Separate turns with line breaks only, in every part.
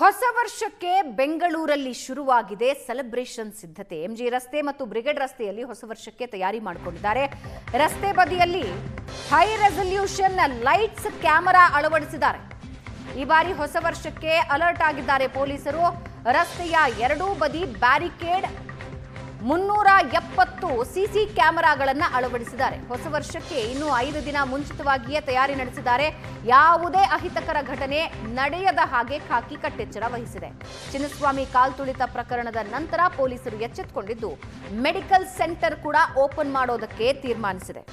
ಹೊಸ ವರ್ಷಕ್ಕೆ ಬೆಂಗಳೂರಲ್ಲಿ ಶುರುವಾಗಿದೆ ಸೆಲೆಬ್ರೇಷನ್ ಸಿದ್ಧತೆ. ಎಂಜಿ ರಸ್ತೆ ಮತ್ತು ಬ್ರಿಗೇಡ್ ರಸ್ತೆಯಲ್ಲಿ ಹೊಸ ವರ್ಷಕ್ಕೆ ತಯಾರಿ ಮಾಡಿಕೊಂಡಿದ್ದಾರೆ. ರಸ್ತೆ ಬದಿಯಲ್ಲಿ ಹೈ ರೆಸಲ್ಯೂಷನ್ ಲೈಟ್ಸ್ ಕ್ಯಾಮೆರಾ ಅಳವಡಿಸಿದ್ದಾರೆ. ಈ ಬಾರಿ ಹೊಸ ವರ್ಷಕ್ಕೆ ಅಲರ್ಟ್ ಆಗಿದ್ದಾರೆ ಪೊಲೀಸರು. ರಸ್ತೆಯ ಎರಡೂ ಬದಿ ಬ್ಯಾರಿಕೇಡ್ ಮುನ್ನೂರ ಎಪ್ಪತ್ತು ಸಿಸಿ ಕ್ಯಾಮೆರಾಗಳನ್ನು ಅಳವಡಿಸಿದ್ದಾರೆ. ಹೊಸ ವರ್ಷಕ್ಕೆ ಇನ್ನೂ ಐದು ದಿನ ಮುಂಚಿತವಾಗಿಯೇ ತಯಾರಿ ನಡೆಸಿದ್ದಾರೆ. ಯಾವುದೇ ಅಹಿತಕರ ಘಟನೆ ನಡೆಯದ ಹಾಗೆ ಖಾಕಿ ಕಟ್ಟೆಚ್ಚರ ವಹಿಸಿದೆ. ಚಿನ್ನಸ್ವಾಮಿ ಕಾಲ್ತುಳಿತ ಪ್ರಕರಣದ ನಂತರ ಪೊಲೀಸರು ಎಚ್ಚೆತ್ತುಕೊಂಡಿದ್ದು ಮೆಡಿಕಲ್ ಸೆಂಟರ್ ಕೂಡ ಓಪನ್ ಮಾಡೋದಕ್ಕೆ ತೀರ್ಮಾನಿಸಿದೆ.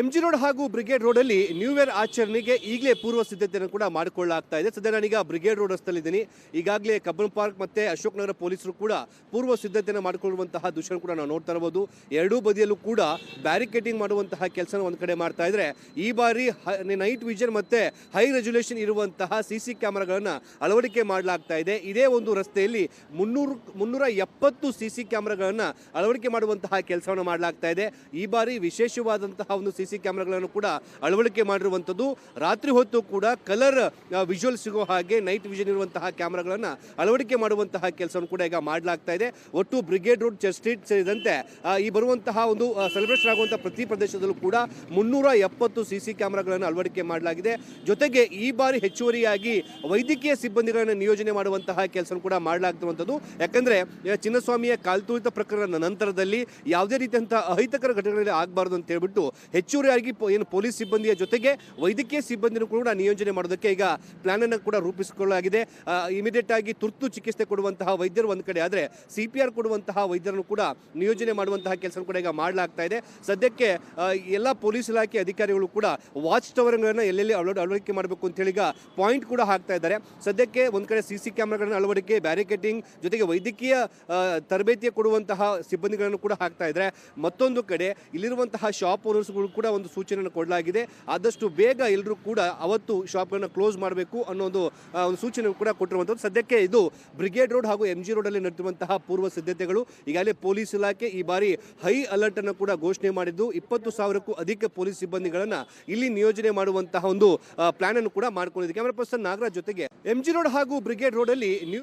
ಎಂಜಿ ರೋಡ್ ಹಾಗೂ ಬ್ರಿಗೇಡ್ ರೋಡಲ್ಲಿ ನ್ಯೂ ಇಯರ್ ಆಚರಣೆಗೆ ಈಗಲೇ ಪೂರ್ವ ಸಿದ್ಧತೆಯನ್ನು ಕೂಡ ಮಾಡಿಕೊಳ್ಳಲಾಗ್ತಾ ಇದೆ. ಸದ್ಯ ನಾನೀಗ ಬ್ರಿಗೇಡ್ ರೋಡ್ ರಸ್ತೆಯಲ್ಲಿದ್ದೀನಿ ಈಗಾಗಲೇ ಕಬ್ಬನ್ ಪಾರ್ಕ್ ಮತ್ತೆ ಅಶೋಕ್ ನಗರ ಪೊಲೀಸರು ಕೂಡ ಪೂರ್ವ ಸಿದ್ಧತೆಯನ್ನು ಮಾಡಿಕೊಳ್ಳುವಂತಹ ದೃಶ್ಯ ಕೂಡ ನಾವು ನೋಡ್ತಾ ಇರಬಹುದು ಎರಡೂ ಬದಿಯಲ್ಲೂ ಕೂಡ ಬ್ಯಾರಿಕೇಡಿಂಗ್ ಮಾಡುವಂತಹ ಕೆಲಸ ಒಂದು ಕಡೆ ಮಾಡ್ತಾ ಇದ್ರೆ, ಈ ಬಾರಿ ನೈಟ್ ವಿಷನ್ ಮತ್ತೆ ಹೈ ರೆಜುಲೇಷನ್ ಇರುವಂತಹ ಸಿಸಿ ಕ್ಯಾಮೆರಾಗಳನ್ನು ಅಳವಡಿಕೆ ಮಾಡಲಾಗ್ತಾ ಇದೆ. ಇದೇ ಒಂದು ರಸ್ತೆಯಲ್ಲಿ ಮುನ್ನೂರು, ಮುನ್ನೂರ ಎಪ್ಪತ್ತು ಸಿಸಿ ಕ್ಯಾಮೆರಾಗಳನ್ನು ಅಳವಡಿಕೆ ಮಾಡುವಂತಹ ಕೆಲಸವನ್ನು ಮಾಡಲಾಗ್ತಾ ಇದೆ. ಈ ಬಾರಿ ವಿಶೇಷವಾದಂತಹ ಒಂದು ಸಿ ಸಿ ಕ್ಯಾಮ್ರಾಗಳನ್ನು ಕೂಡ ಅಳವಡಿಕೆ ಮಾಡಿರುವಂಥದ್ದು. ರಾತ್ರಿ ಹೊತ್ತು ಕೂಡ ಕಲರ್ ವಿಜುವಲ್ ಸಿಗೋ ಹಾಗೆ ನೈಟ್ ವಿಷನ್ ಇರುವಂತಹ ಕ್ಯಾಮ್ರಾಗಳನ್ನು ಅಳವಡಿಕೆ ಮಾಡುವಂತಹ ಕೆಲಸವನ್ನು ಕೂಡ ಈಗ ಮಾಡಲಾಗ್ತಾ ಇದೆ. ಒಟ್ಟು ಬ್ರಿಗೇಡ್ ರೋಡ್ ಚರ್ಚ್ ಸ್ಟ್ರೀಟ್ ಸೇರಿದಂತೆ ಈ ಬರುವಂತಹ ಒಂದು ಸೆಲೆಬ್ರೇಷನ್ ಆಗುವಂತಹ ಪ್ರತಿ ಪ್ರದೇಶದಲ್ಲೂ ಕೂಡ ಮುನ್ನೂರ ಎಪ್ಪತ್ತು ಸಿ ಸಿ ಕ್ಯಾಮ್ರಾಗಳನ್ನು ಅಳವಡಿಕೆ ಮಾಡಲಾಗಿದೆ. ಜೊತೆಗೆ ಈ ಬಾರಿ ಹೆಚ್ಚುವರಿಯಾಗಿ ವೈದ್ಯಕೀಯ ಸಿಬ್ಬಂದಿಗಳನ್ನು ನಿಯೋಜನೆ ಮಾಡುವಂತಹ ಕೆಲಸ ಕೂಡ ಮಾಡಲಾಗ್ತಿರುವಂಥದ್ದು. ಯಾಕಂದ್ರೆ ಚಿನ್ನಸ್ವಾಮಿಯ ಕಾಲ್ತೂರಿತ ಪ್ರಕರಣದ ನಂತರದಲ್ಲಿ ಯಾವುದೇ ರೀತಿಯಂತಹ ಅಹಿತಕರ ಘಟನೆಗಳು ಆಗಬಾರದು ಅಂತ ಹೇಳ್ಬಿಟ್ಟು ಹೆಚ್ಚುವರಿಯಾಗಿ ಏನು ಪೊಲೀಸ್ ಸಿಬ್ಬಂದಿಯ ಜೊತೆಗೆ ವೈದ್ಯಕೀಯ ಸಿಬ್ಬಂದಿನೂ ಕೂಡ ನಿಯೋಜನೆ ಮಾಡೋದಕ್ಕೆ ಈಗ ಪ್ಲಾನ್ ಅನ್ನು ಕೂಡ ರೂಪಿಸಿಕೊಳ್ಳಲಾಗಿದೆ. ಇಮಿಡಿಯೇಟ್ ಆಗಿ ತುರ್ತು ಚಿಕಿತ್ಸೆ ಕೊಡುವಂತಹ ವೈದ್ಯರು ಒಂದು ಕಡೆ, ಆದರೆ ಸಿ ಪಿ ಆರ್ ಕೊಡುವಂತಹ ವೈದ್ಯರನ್ನು ಕೂಡ ನಿಯೋಜನೆ ಮಾಡುವಂತಹ ಕೆಲಸ ಕೂಡ ಈಗ ಮಾಡಲಾಗ್ತಾ ಇದೆ. ಸದ್ಯಕ್ಕೆ ಎಲ್ಲ ಪೊಲೀಸ್ ಇಲಾಖೆ ಅಧಿಕಾರಿಗಳು ಕೂಡ ವಾಚ್ ಟವರ್ಗಳನ್ನು ಎಲ್ಲೆಲ್ಲಿ ಅಳವಡ, ಅಳವಡಿಕೆ ಮಾಡಬೇಕು ಅಂತೇಳಿ ಈಗ ಪಾಯಿಂಟ್ ಕೂಡ ಹಾಕ್ತಾ ಇದ್ದಾರೆ. ಸದ್ಯಕ್ಕೆ ಒಂದು ಕಡೆ ಸಿ ಸಿ ಕ್ಯಾಮ್ರಾಗಳನ್ನು ಅಳವಡಿಕೆ ಬ್ಯಾರಿಕೇಟಿಂಗ್ ಜೊತೆಗೆ ವೈದ್ಯಕೀಯ ತರಬೇತಿ ಕೊಡುವಂತಹ ಸಿಬ್ಬಂದಿಗಳನ್ನು ಕೂಡ ಹಾಕ್ತಾ ಇದ್ದಾರೆ. ಮತ್ತೊಂದು ಕಡೆ ಇಲ್ಲಿರುವಂತಹ ಶಾಪ್ ಓನರ್ಸ್ಗಳು ಕೂಡ ಒಂದು ಸೂಚನೆಯನ್ನು ಕೊಡಲಾಗಿದೆ. ಆದಷ್ಟು ಬೇಗ ಎಲ್ಲರೂ ಕೂಡ ಅವತ್ತು ಶಾಪ್ಗಳನ್ನು ಕ್ಲೋಸ್ ಮಾಡಬೇಕು ಅನ್ನೋ ಒಂದು ಒಂದು ಸೂಚನೆ ಕೂಡ ಕೊಟ್ಟಿರುವಂಥದ್ದು. ಸದ್ಯಕ್ಕೆ ಇದು ಬ್ರಿಗೇಡ್ ರೋಡ್ ಹಾಗೂ ಎಂ ಜಿ ರೋಡಲ್ಲಿ ನಡೆದಿರುವಂತಹ ಪೂರ್ವ ಸಿದ್ಧತೆಗಳು. ಈಗಾಗಲೇ ಪೊಲೀಸ್ ಇಲಾಖೆ ಈ ಬಾರಿ ಹೈ ಅಲರ್ಟ್ ಅನ್ನು ಕೂಡ ಘೋಷಣೆ ಮಾಡಿದ್ದು. ಇಪ್ಪತ್ತು ಸಾವಿರಕ್ಕೂ ಅಧಿಕ ಪೊಲೀಸ್ ಸಿಬ್ಬಂದಿಗಳನ್ನು ಇಲ್ಲಿ ನಿಯೋಜನೆ ಮಾಡುವಂತಹ ಒಂದು ಪ್ಲಾನ್ ಅನ್ನು ಕೂಡ ಮಾಡಿಕೊಂಡಿದೆ. ಕ್ಯಾಮರಾ ಪರ್ಸನ್ ನಾಗರಾಜ್ ಜೊತೆಗೆ ಎಂ ಜಿ ರೋಡ್ ಹಾಗೂ ಬ್ರಿಗೇಡ್ ರೋಡ್ ಅಲ್ಲಿ ನ್ಯೂ